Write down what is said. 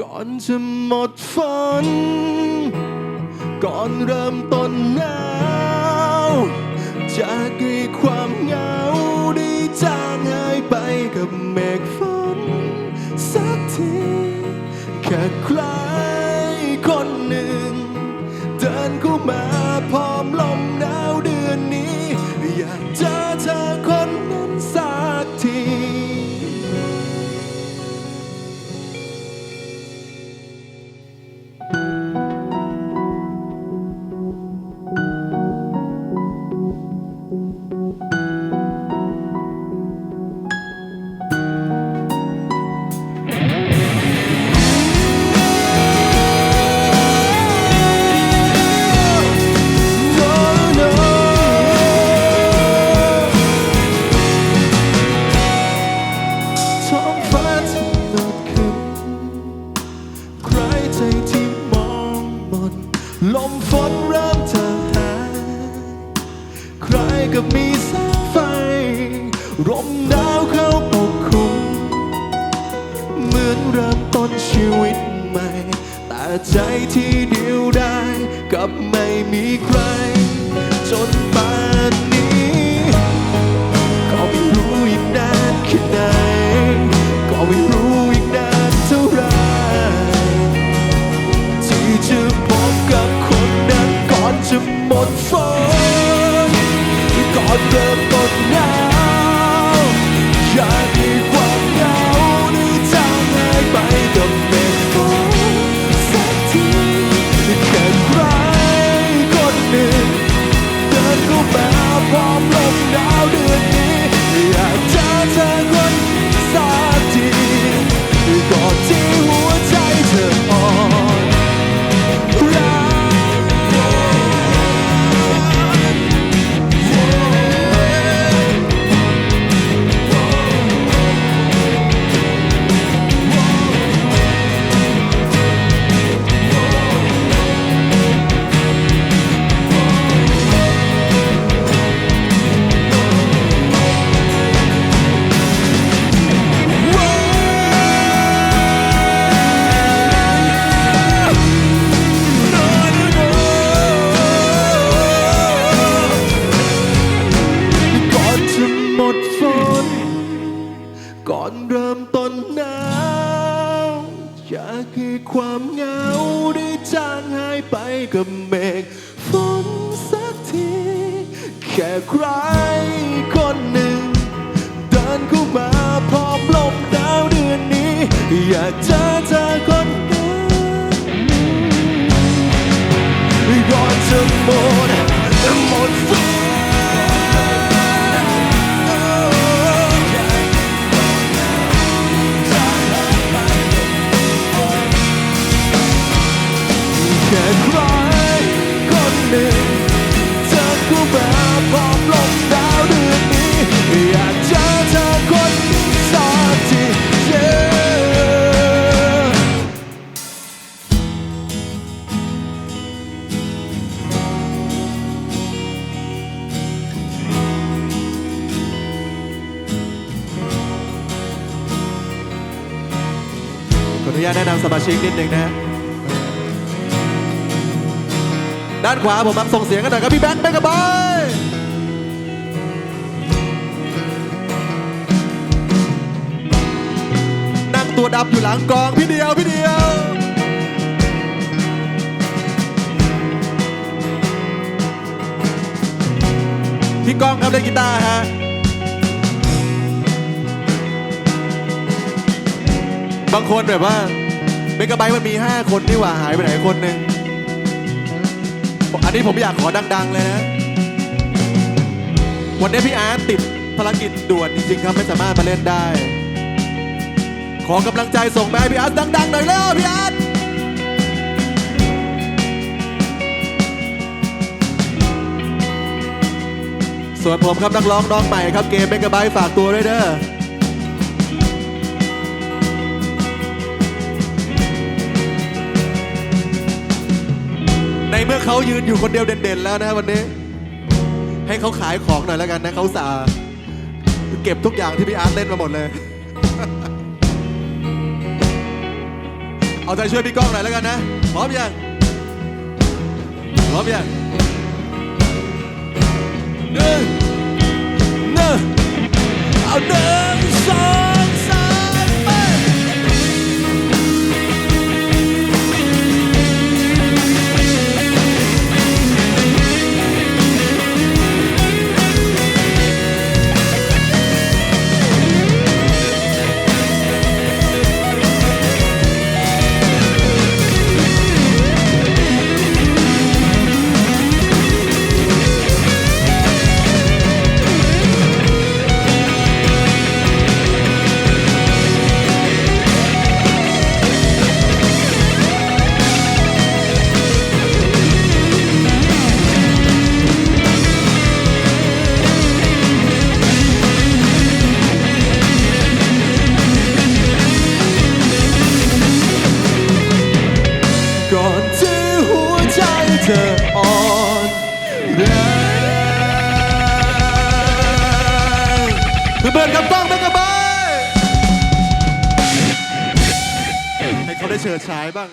ก่อนจะหมดฝน ก่อนเริ่มต้นหนาวจากด้ความเหงาได้จางหายไปกับเมฆฝน ใจที่เดียวดายกับไม่มีใคร จนป่านนี้ก็ไม่รู้อีกนานแค่ไหนก็ไม่รู้อีกนานเท่าไหรที่จะพบกับคนนั้นก่อนจะหมดฝนก่อนเริ่มต้นหนาว กับเมฆฝนสักที แค่ใครคนหนึ่ง เดินเข้ามาพร้อมลมหนาวเดือนนี้ อยากจะ นุญาตแนะนำสมาชิกนิดนึงนะฮะด้านขวาผมมาส่งเสียงกันหน่อยครับพี่แบงค์แบงค์กระบอยนั่งตัวดับอยู่หลังกองพี่เดียวพี่เดียว พี่กองครับเล่นกีตาร์ฮะางคนแบบว่าเมกะไบต์มันมี 5 คนนี่หว่าหายไปไหนคนหนึ่งอันนี้ผมอยากขอดัง ๆ เลยนะ วันนี้พี่อาร์ตติดภารกิจด่วนจริง ๆ ครับไม่สามารถมาเล่นได้ ขอกำลังใจส่งไปให้พี่อาร์ตดัง ๆ หน่อยแล้วพี่อาร์ตส่วนผมครับนักร้องน้องใหม่ครับเกมเมกะไบต์ฝากตัวด้วยเด้อ เมื่อเขายืนอยู่คนเดียวเด่นๆแล้วนะวันนี้ ให้เขาขายของหน่อยแล้วกันนะเขาสาเก็บทุกอย่างที่พี่อาร์ตเล่นมาหมดเลย เอาใจช่วยพี่ก้องหน่อยแล้วกันนะพร้อมยังพร้อมยังหนึ่งหนึ่งเอาหนึ่งสอง ก่อนที่หัวใจเธออ่อนแรงเพื่อนๆกับต้องเป็นกับไปให้เขาได้เฉิดฉายบ้าง